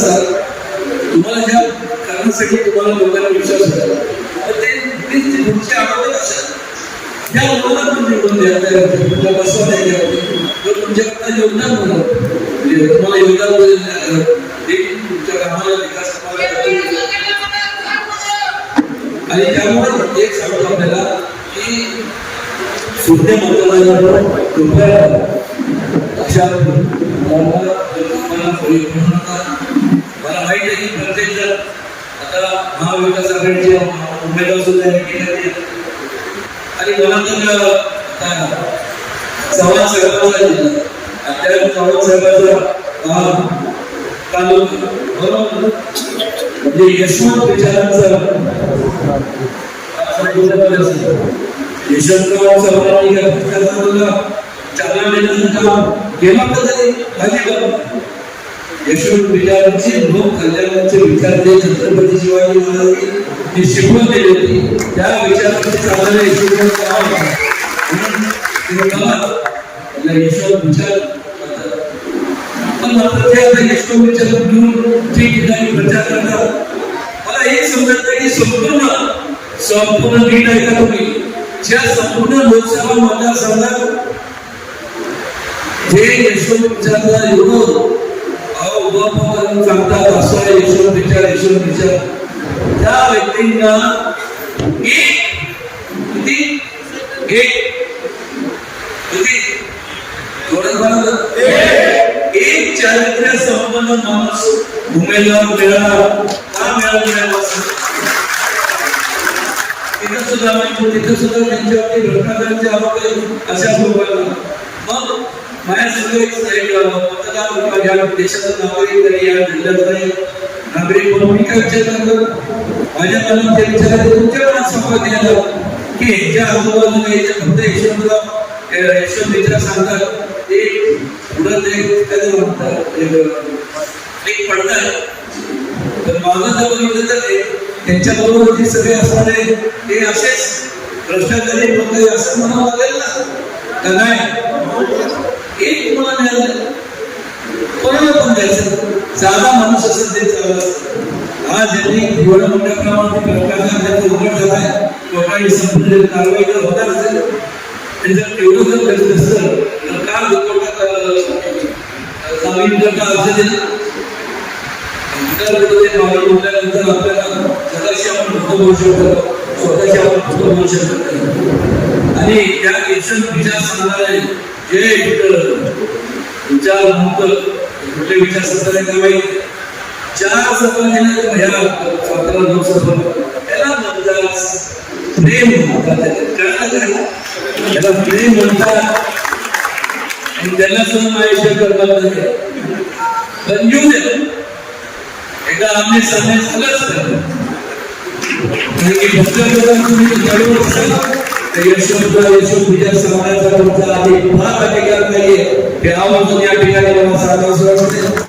असाल तुम्हाला ज्या कारणासाठी तुम्हाला लोकांना विश्वास ते प्लीज तुमचे द्यायला तुला बसवा द्यायला योगदान म्हणून तुम्हाला योगदान तुमच्या कामाला विकास आणि त्यामुळे एक सांगतो आपल्याला की सुद्धा मतदानाला कृपया मला माहिती आहे की प्रत्येक जण आता महाविकास आघाडीचे उमेदवार सुद्धा आणि मला तर आता चव्हाण साहेबांचा चव्हाण साहेबांचा बरोबर म्हणजे यशवंत विचारांचा यशवंतराव चव्हाण चालना देण्याचं काम केलं तर तरी यशवंत विचारांची लोक कल्याणाचे विचार जे छत्रपती शिवाजी महाराजांनी शिकवून दिले होते त्या विचारांचे चालणारे यशवंत यशवंत विचार पण मात्र ते आता यशवंत विचार घेऊन ठिकठिकाणी प्रचार करतात. मला हे समजत नाही की संपूर्ण संपूर्ण नीट ऐका तुम्ही? ज्या संपूर्ण लोकसभा मतदारसंघात हे यशवंत विचारला एवढं उभं करून सांगतात असा आहे यशवंत विचार यशवंत विचार त्या व्यक्तींना एक एक एक चारित्र्य संपन्न माणूस उमेदवार मिळाला का मिळाला मिळाला तिथं सुद्धा म्हणजे तिथं सुद्धा त्यांच्यावरती भ्रष्टाचाराचे आरोप अशा स्वरूपाला मग माझ्या सगळं एक एक मतदार या नागरिक तरी या नागरिक म्हणून मी माझ्या मनात ते तुमच्या मनात की ह्याच्या आजूबाजूला याच्या फक्त यशवंतराव यशवंत सांगतात ते पुढं म्हणतात एक- पडतात तर माझं जर बघितलं तर जे सगळे असणारे ते असेच भ्रष्टाचारी लोक असं म्हणावं लागेल ना. का नाही? एक तुम्हाला मिळालं कोणाला पण द्यायचं साधा माणूस असेल ते चाललं असतं. आज यांनी एवढ्या मोठ्या प्रमाणात भ्रष्टाचार त्याचा उघड झालाय लोकांनी संपूर्ण कारवाई जर होणार असेल आणि जर एवढं जर करत असतं तर का लोकांना जामीन जर का अर्ज दिला आपल्याला स्वतःशी आपण फक्त बोलू शकतो. स्वतःशी आपण फक्त बोलू शकत नाही. आणि त्या केशन विचार सांगणारे जे विचार म्हणतो कुठले विचार सांगणारे काय माहिती चार सभा दिल्या सातारा लोकसभा त्याला मतदार प्रेम म्हणतात. कळलं त्याला? प्रेम म्हणतात. आणि त्याला सुद्धा आयुष्य करतात नाही. पण येऊ द्या. एकदा आम्ही सामने सगळंच करतो. कारण की फक्त जर तुम्ही जवळ असाल यशवंत यशवंत समाजाचा आहे फार अधिकार नाहीये हे आवर्जून या ठिकाणी मला सांगावं वाटते